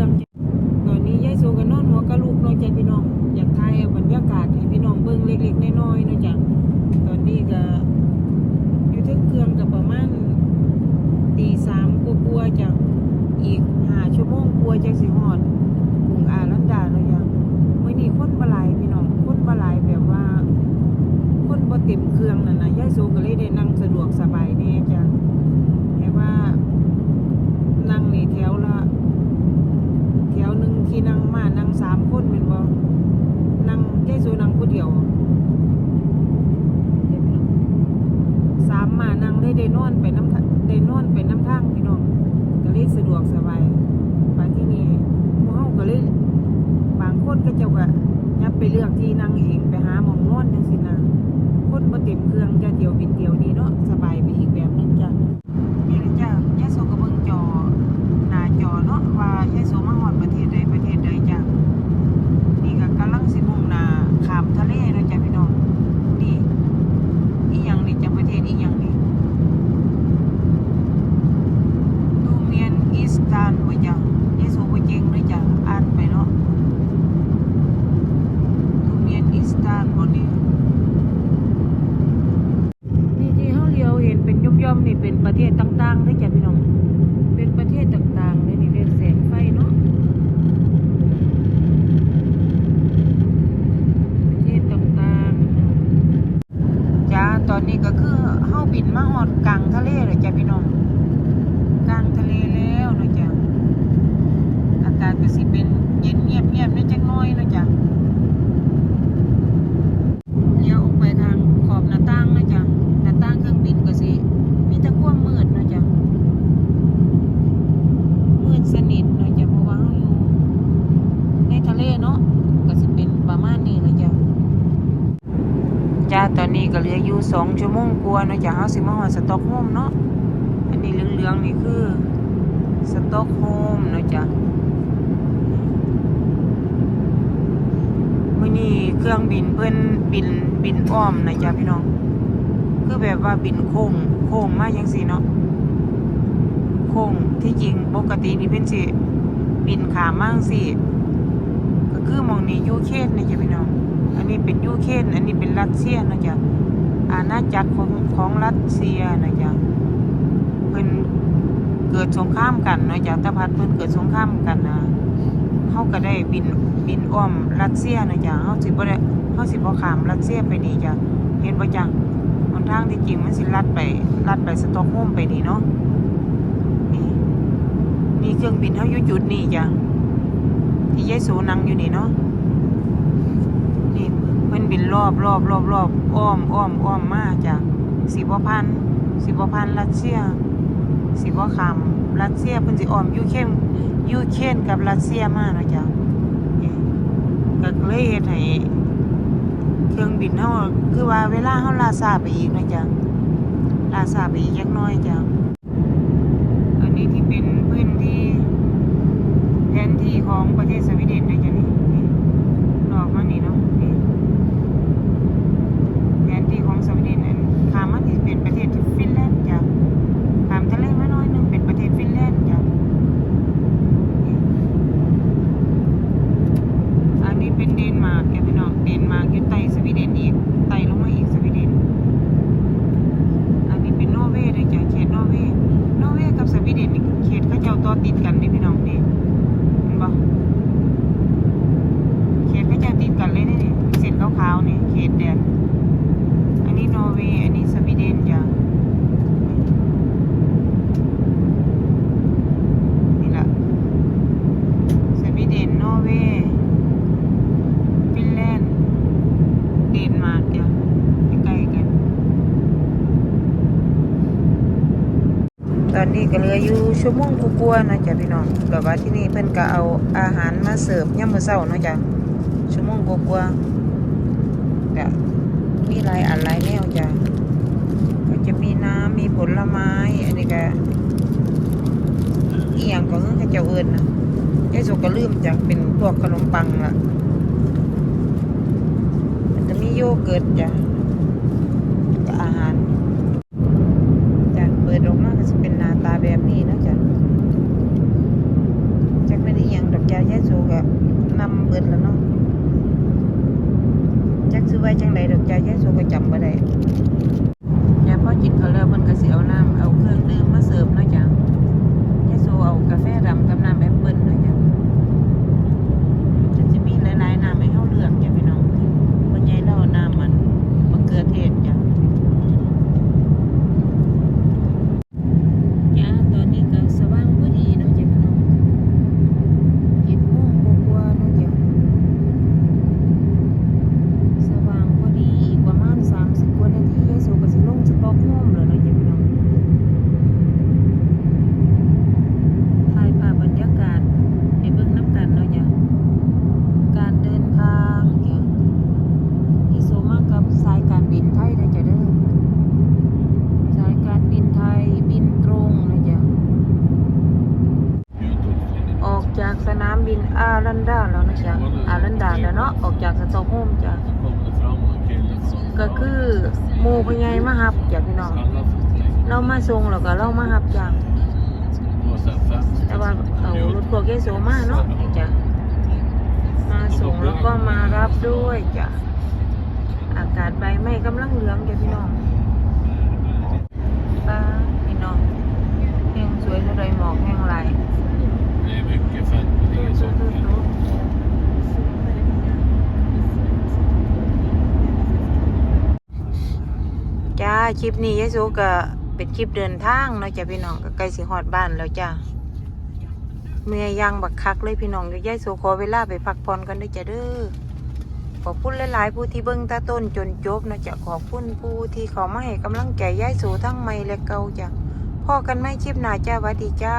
รื่องตอนนี้ยายโซกันนอนหัวกะลูกน้อยใจพี่น้อง อยากทายบรรยากาศให้พี่น้องเบิ้งเล็กๆน้อยๆนะจ๊ะตอนนี้ก็อยู่ถึงเครื่องก็ประมาณตีสามกว่าๆจ้ะอีกห้าชั่วโมงกว่าจังสิฮอดกรุงอารันดาเนาะจ้ะมื้อนี้คนบ่หลายพี่น้องคนบ่หลายแบบว่า คนบ่เต็มเครื่องนั่นน่ะยายโซก็เลยได้นั่งสะดวกสบายแน่จ้ะแต่ว่า นั่งนี่แถวละแถวหนึ่งที่นั่งมานั่งสามคนเป็นบ่นั่งยายโซนั่งผู้เดียว สามานั่งได้ได้นอนไปน้ำทะได้นอนไปน้ำทางพี่น้องก็เลยสะดวกสบายไปที่นี่มูเฮาก็เลยบางคนก็เจ้าก็ยับไปเลือกที่นั่งเองไปหาหมองนอนจังสินะคนบ่เต็มเครื่องจะเดียวบินเดียวนี่เนาะสบายไปอีกแบบหนึงจ้ะ นี่นะจ้ะยายโสก็เบิ่งจอหน้าจอเนาะว่ายายโสมาฮอดประเทศใดประเทศใดจ้ะนี่ก็กำลังสิมุ่งหน้าข้ามทะเลเนาะจ้ะพี่น้องนี่อีหยังนี่จ้ะประเทศอีหยังนี่ตูเมียนอีสตานบ่จ้ะยายโสบ่เก่งเลยจ้ะอ่านไปเนาะตูเมียนอีสตานบ่นี่ นี่ที่เขาเลี้ยวเห็นเป็นย่อมๆนี่เป็นประเทศต่างๆเลยจ้ะพี่น้อง เป็นประเทศต่างๆเลยนี่เป็นแสงไฟเนาะ ประเทศต่างๆจ้าตอนนี้ก็คือเฮาบินมาฮอดกลางทะเลเลยจ้ะพี่น้อง กลางทะเลแล้วเนาะจ้ะ อา กาศก็สิเป็นเย็นเงียบๆนิดจักหน้อยนะจ้ะเลี้ยวออกไปทางขอบหน้าต่างนะจ๊ะหน้าต่างเครื่องบินก็สิมีแต่ความมืดนะจ๊ะมืดสนิทนะจ๊ะเพราะว่าเราอยู่ในทะเลเนาะก็สิเป็นประมาณนี้นะจ๊ะจ้าตอนนี้ก็เหลืออยู่สองชั่วโมงกว่านะจ๊ะเฮาสิมาฮอดสต็อกโฮมเนาะอันนี้เหลืองๆนี่คือสต็อกโฮมนะจ๊ะ มื่อนี้เครื่องบินเพิ่อนบินบินอ้อมนะจ๊ะพี่น้อง คือแบบว่าบินโค้งโค้งมาจังซี่เนาะโค้งที่จริงปกตินี่เพิ่อนสิบินขามมางซี่ก็คือมองนี้ยูเครนนะจ๊ะพี่น้อง อันนี้เป็นยูเครนอันนี้เป็นรัสเซียนะจ๊ะอาณาจักรของของรัสเซียนะจ๊ะเพิ่นเกิดสงครามกันนะจ๊ะตะพัดเพิ่อนเกิดสงครามกันนะ เฮาก็ได้บินบินอ้อมรัสเซียนะจ๊ะเฮาสิบ่ได้เฮาสิบ่ขามรัสเซียไปนี่จ้ะเห็นบ่จ๊ะหนทางที่จริงมันสิลัดไปลัดไปสต็อกโฮมไปนี่เนาะนี่นี่เครื่องบินเฮาอยู่จุดนี้จ้ะที่ยายสูนั่งอยู่นี่เนาะนี่เพิ่นบินรอบรอบรอบรอบอ้อมอ้อมอ้อมมาจ้ะสิบ่พันสิบ่พันรัสเซียสิบ่ขามรัสเซียเพิ่นสิอ้อมยูเครน ยูเครนกับรัสเซียมาเนาะจ๊ะก็เลยเฮ็ดให้เครื่องบินเฮาคือว่าเวลาเฮาลาซาไปอีกเนาะจ๊ะลาซาไปอีกยักน้อยจ้ะอันนี้ที่เป็นพื้นที่แผนที่ของประเทศสวีเดนเนาะจ้ะนี่นี่นอกมานี่เนาะนี่แผนที่ของสวีเดนอันข้ามมาที่เป็นประเทศฟินแลนด์จ้ะ ข้ามทะเลมาหน้อยหนึงเป็นประเทศฟินแลนด์จ้ะอันนี้เป็นเดนมาร์กแกพี่น้องเดนมาร์กอยู่ใต้สวีเดนอีกไต่ลงมาอีกสวีเดน อันนี้เป็นนอร์เวย์ด้วยจ้ะเขตนอร์เวย์นอร์เวย์กับสวีเดนนี่เขตเขาเจ้าต่อติดกันนี่พี่น้องนี่เห็นบ่เขตเขาเจ้าติดกันเลยนี่นี่เส้นขาวๆนี่เขตแดน อันนี้นอร์เวย์อันนี้สวีเดนจ้ะ นี่ละสวีเดนนอร์เวย์ฟินแลนด์เดนมาร์กจ้ะใกล้ๆกัน ตอนนี้ก็เหลืออยู่ชั่วโมงกว่าๆนะจ๊ะพี่น้องก็ว่าที่นี่เพิ่นก็เอาอาหารมาเสิร์ฟยามมื้อเช้าเนาะจ้ะชั่วโมงกว่าๆก็มีหลายอันหลายแนวจ้ะก็จะมีน้ำมีผลไม้ อันนี้ก็อีหยังก็คือเขาเจ้าเอิ้นนะยายสุก็ลืมจังเป็นพวกขนมปังล่ะมันจะมีโยเกิร์ตจ้ะก็อาหาร ปิดออกมาก็จะเป็นหน้าตาแบบนี้นะจ๊ะจักไม่ได้ยังดอกยาแย่โซก็นำเบิดแล้วเนาะจักซื้อไว้จังไดดอกยาแย่โซก็จำบ่ได้ยาพ่อจิตเขาแล้วมันก็เสิเอาน้ำเอาเครื่องดื่มมาเสิร์ฟนะจ๊ะยาโซเอากาแฟดำกับน้ำแอปเปิ้ลเนาะจ้ะจะสิมีหลายๆน้ำให้เฮาเลือกจ้ะพี่น้องเพิ่นยายเล่าน้ำมันมะเขือเทศจ้ะ จ้าตอนนี้ก็สว่างพอดีเนาะจ้ะพี่น้องเจ็ดโมงกว่าๆเนาะจ้ะสว่างพอดีอีกประมาณสามสิบกว่านาทียายสูก็สิลงสต็อกโฮล์มแล้วเนาะจ้ะพี่น้องถ่ายภาพบรรยากาศให้เบิ่งน้ำกันเนาะจ้ะการเดินทางจ้ะยายสูมากับสายการบินไทยเด้อจ้ะเด้อ สายการบินไทยบินตรงนะจ๊ะ ออกจากสนามบิ นอารันดาแล้วนะจ๊ะอารันดาแล้วเนาะออกจากสตอกโฮมจ้ะก็คือหมู่พญายมาหับจ้ะพี่น้องเรามาส่งแล้วก็เรามาหับจ้ะแต่ว่าเอารถพวกเยโซมาเนาะจ้ะมาส่งแล้วก็มารับด้วยจ้ะอากาศใบไม้กำลังเหลืองจ้ะพี่น้องป้าพี่น้องแห้งสวยเท่าไรหมอกแห้งไหลายจ้า คลิปนี้ยายสุก็เป็นคลิปเดินทางเนาะจ้ะพี่น้องก็ใกล้สิฮอดบ้านแล้วจ้ะเมื่อยยางบักคักเลยพี่น้องเดี๋ยายสุขอเวลาไปพักผ่อนกันด้วยจ้ะเด้อขอบคุณหลายๆผู้ที่เบิ้งตาต้นจนจบเนาะจ้ะขอบคุณผู้ที่เขามาให้กำลังใจยายสุทั้งไม่และเก่าจ้ะพอกันไม่คลิปหน้าจ้าวัดดีจ้า